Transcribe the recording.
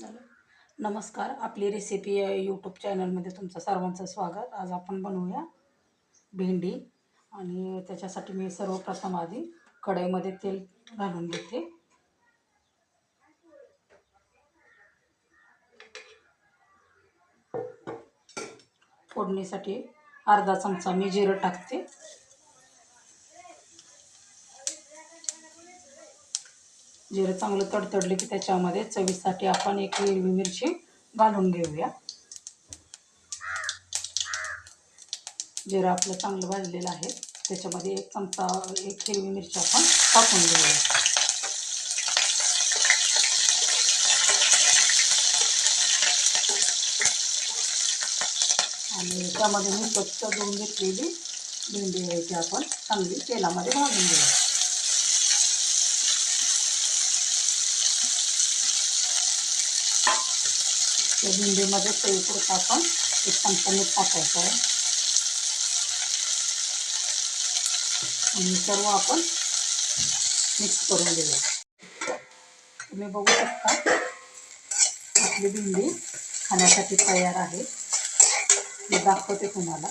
नमस्कार आपली recipe YouTube चॅनलमध्ये तुमचं सर्वांचं स्वागत. आज आपण बनवूया भेंडी आणि त्याच्यासाठी मी सर्वप्रथम आधी कढईमध्ये तेल घालून घेते. फोडणीसाठी अर्धा चमचा मी जिरं टाकते. जिरं चांगलं तडतडले की त्याच्यामध्ये चवीसाठी आपण एक हिरवी मिरची घालून घेऊया. जिरं आपलं चांगलं भाजलेलं आहे. त्याच्यामध्ये एक चमचा एक हिरवी मिरची आपण टाकून घेऊया. आणि त्यामध्ये मी स्वच्छ धुवून घेतलेली भेंडी आहे ती आपण चांगली तेलामध्ये भाजून घेऊया. त्या भेंडीमध्ये चवीपुरतं आपण एक चमचा मीठ टाकायचं आहे. आणि सर्व आपण मिक्स करून घेऊया. तुम्ही बघू शकता आपली भेंडी खाण्यासाठी तयार आहे. मी दाखवते तुम्हाला.